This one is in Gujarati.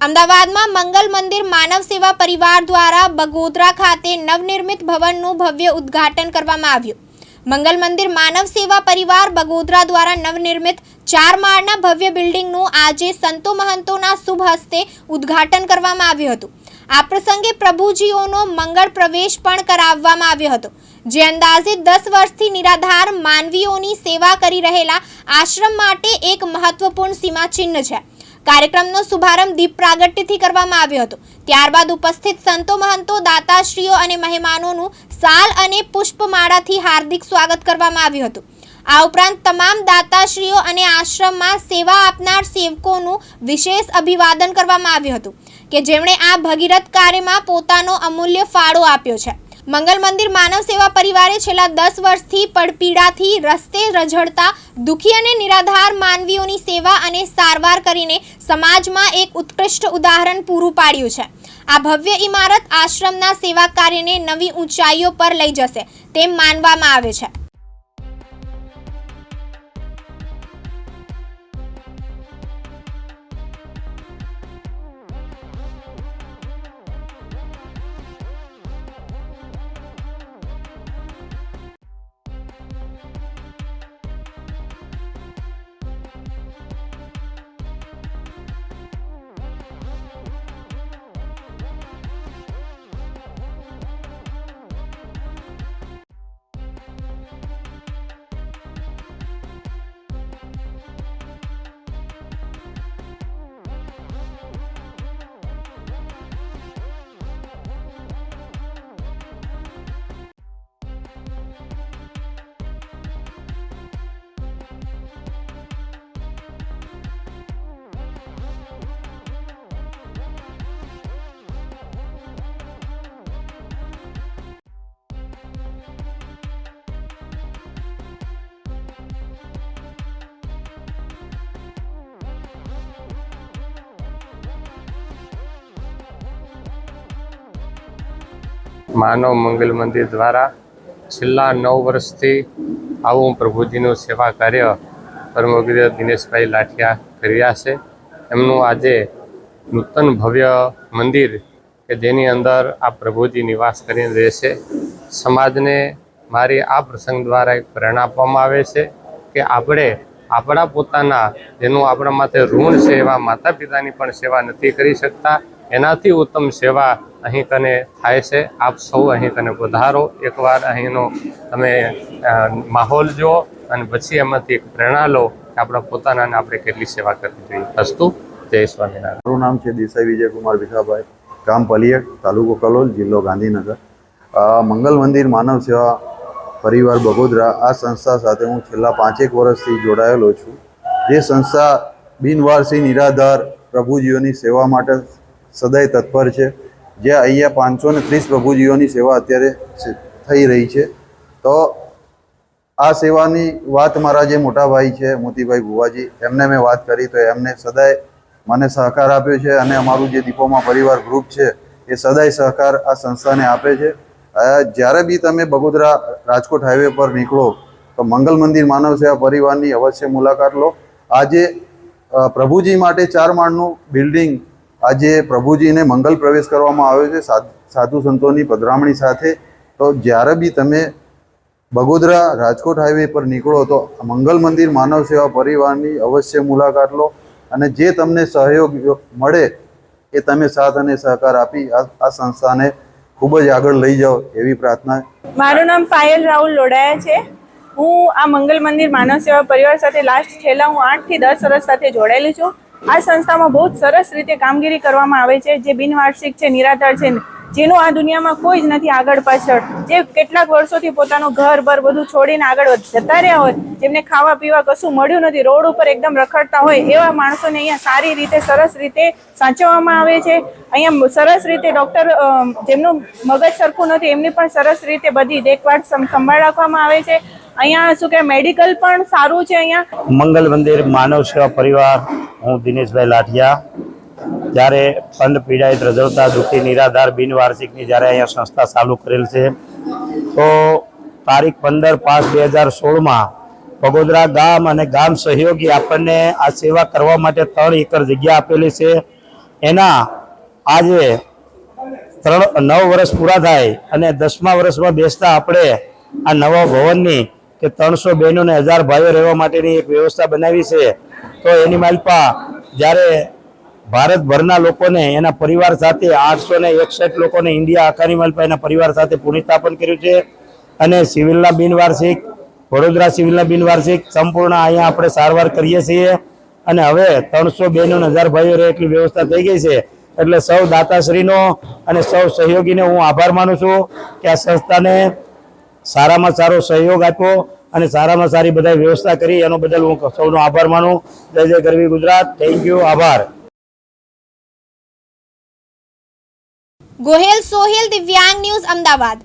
અમદાવાદમાં મંગલ મંદિર માનવ સેવા પરિવાર દ્વારા બગોદરા ખાતે નવનિર્મિત ભવનનું ભવ્ય ઉદ્ઘાટન કરવામાં આવ્યું. મંગલ મંદિર માનવ સેવા પરિવાર બગોદરા દ્વારા નવનિર્મિત ચાર માળના ભવ્ય બિલ્ડિંગનું આજે સંતો મહંતોના શુભ હસ્તે ઉદ્ઘાટન કરવામાં આવ્યું હતું. આ પ્રસંગે પ્રભુજીઓનો મંગળ પ્રવેશ પણ કરાવવામાં આવ્યો હતો. જે અંદાજે દસ વર્ષથી નિરાધાર માનવીઓની સેવા કરી રહેલા આશ્રમ માટે એક મહત્વપૂર્ણ સીમાચિહ્ન છે. કાર્યક્રમનો શુભારંભ દીપ પ્રાગટ્યથી કરવામાં આવ્યો હતો. ત્યારબાદ ઉપસ્થિત સંતો, મહંતો, દાતાશ્રીઓ અને મહેમાનોનું સાલ અને પુષ્પમાળાથી હાર્દિક સ્વાગત કરવામાં આવ્યું હતું. આ ઉપરાંત તમામ દાતાશ્રીઓ અને આશ્રમમાં સેવા આપનાર સેવકોનું વિશેષ અભિવાદન કરવામાં આવ્યું હતું કે જેમણે આ ભગીરથ કાર્યમાં પોતાનો અમૂલ્ય ફાળો આપ્યો છે. મંગલ મંદિર માનવ સેવા પરિવારે છેલ્લા દસ વર્ષથી પડપીડાથી રસ્તે રઝળતા દુઃખી અને નિરાધાર માનવીઓની સેવા અને સારવાર કરીને સમાજમાં એક ઉત્કૃષ્ટ ઉદાહરણ પૂરું પાડ્યું છે. આ ભવ્ય ઇમારત આશ્રમના સેવા કાર્યને નવી ઊંચાઈઓ પર લઈ જશે તેમ માનવામાં આવે છે. માનવ મંગલ મંદિર દ્વારા છેલ્લા નવ વર્ષથી આવું પ્રભુજીનું સેવા કાર્ય પરમગીર દિનેશભાઈ લાઠિયા કરી રહ્યા છે. એમનું આજે નૂતન ભવ્ય મંદિર કે જેની અંદર આ પ્રભુજી નિવાસ કરીને રહેશે સમાજને મારી આ પ્રસંગ દ્વારા એક પ્રેરણા આપવામાં આવે છે કે આપણે આપણા પોતાના, જેનું આપણા માથે ઋણ છે એવા માતા પિતાની પણ સેવા નથી કરી શકતા. એનાથી ઉત્તમ સેવા અહીં કને થાય છે. આપ સૌ અહીં કને વધારો. એકવાર અહીંનો તમે માહોલ જુઓ અને પછી એમાંથી એક પ્રેરણા લો કે આપણા પોતાના આપણે કેટલી સેવા કરવી જોઈએ. અસ્તુ. જય સ્વામિનારાયણ. મારું નામ છે દેસાઈ વિજયકુમાર ભીખાભાઈ ગામ પલિયક તાલુકો કલોલ, જિલ્લો ગાંધીનગર. મંગલ મંદિર માનવ સેવા પરિવાર બગોદરા. આ સંસ્થા સાથે હું છેલ્લા પાંચેક વર્ષથી જોડાયેલો છું. જે સંસ્થા બિનવારસી નિરાધાર પ્રભુજીઓની સેવા માટે સદાય તત્પર છે. જે અહીંયા પાંચસો ને ત્રીસ પ્રભુજીઓની સેવા અત્યારે થઈ રહી છે. તો આ સેવાની વાત મારા જે મોટા ભાઈ છે, મોતીભાઈ ભુવાજી, એમને મેં વાત કરી તો એમને સદાય મને સહકાર આપ્યો છે અને અમારું જે દીપોમાં પરિવાર ગ્રુપ છે, એ સદાય સહકાર આ સંસ્થાને આપે છે. જ્યારે બી તમે બગોદરા રાજકોટ હાઈવે પર નીકળો, તો મંગલ મંદિર માનવ સેવા પરિવારની અવશ્ય મુલાકાત લો. આજે પ્રભુજી માટે ચાર માળનું બિલ્ડિંગ આજે પ્રભુજીને મંગલ પ્રવેશ કરવામાં આવ્યો છે, સાધ- સંતોની પધરામણી સાથે. તો જ્યારે બી તમે બગોદરા રાજકોટ હાઈવે પર નીકળો તો મંગલ મંદિર માનવ સેવા પરિવારની અવશ્ય મુલાકાત લો અને જે તમને સહયોગ મળે એ તમે સાથ અને સહકાર આપી આ સંસ્થાને ખૂબ જ આગળ લઈ જાઓ એવી પ્રાર્થના. મારું નામ પાયલ રાહુલ લોડાયા છે. હું આ મંગલ મંદિર માનવ સેવા પરિવાર સાથે લાસ્ટ છેલ્લા હું આઠથી દસ વર્ષ સાથે જોડાયેલી છું. આ સંસ્થામાં બહુ જ સરસ રીતે કામગીરી કરવામાં આવે છે. જે બિનવાર્ષિક છે, નિરાધાર છે જેનું આ દુનિયામાં કોઈ જ નથી આગળ પાછળ. જે કેટલાક વર્ષોથી પોતાનું ઘર, બર બધું છોડીને આગળ જતા રહ્યા હોય, જેમને ખાવા પીવા કશું મળ્યું નથી, રોડ ઉપર એકદમ રખડતા હોય, એવા માણસોને અહીંયા સારી રીતે, સરસ રીતે સાચવવામાં આવે છે. અહીંયા સરસ રીતે ડૉક્ટર જેમનું મગજ સરખું નથી, એમની પણ સરસ રીતે બધી દેખભાળ સંભાળ રાખવામાં આવે છે. અહીંયા શું કે મેડિકલ પણ સારું છે અહીંયા. મંગલ મંદિર, માનવ સેવા પરિવાર, હું દિનેશભાઈ લાઠિયા. જ્યારે પંડ પીડાયિત રજવતા દુઃખી નિરાધાર બિનવાર્ષિકની જ્યારે અહીંયા સંસ્થા ચાલુ કરેલ છે, તો તારીખ પંદર પાંચ બે હજાર સોળમાં બગોદરા ગામ અને ગામ સહયોગી આપણને આ સેવા કરવા માટે ત્રણ એકર જગ્યા આપેલી છે. એના આજે ત્રણ, નવ વર્ષ પૂરા થાય અને દસમા વર્ષમાં બેસતા આપણે આ નવા ભવનની કે ત્રણસો બહેનોને હજાર ભાઈઓ રહેવા માટેની એક વ્યવસ્થા બનાવી છે. તો એની માલપા જ્યારે ભારતભરના લોકોને એના પરિવાર સાથે આઠસો ને એકસઠ લોકોને ઇન્ડિયા આખાની માલપા એના પરિવાર સાથે પુનઃસ્થાપન કર્યું છે. અને સિવિલના બિનવાર્ષિક, વડોદરા સિવિલના બિનવાર્ષિક સંપૂર્ણ અહીંયા આપણે સારવાર કરીએ છીએ. અને હવે ત્રણસો બેનું હજાર ભાઈઓ રહે એટલી વ્યવસ્થા થઈ ગઈ છે. એટલે સૌ દાતાશ્રીનો અને સૌ સહયોગીને હું આભાર માનું છું કે આ સંસ્થાને સારામાં સારો સહયોગ આપ્યો અને સારામાં સારી બધા વ્યવસ્થા કરી. એનો બદલ હું સૌનો આભાર માનું. જય જય ગરવી ગુજરાત. થેન્ક યુ આભાર. ગોહેલ સોહેલ દિવ્યાંગ ન્યૂઝ અમદાવાદ.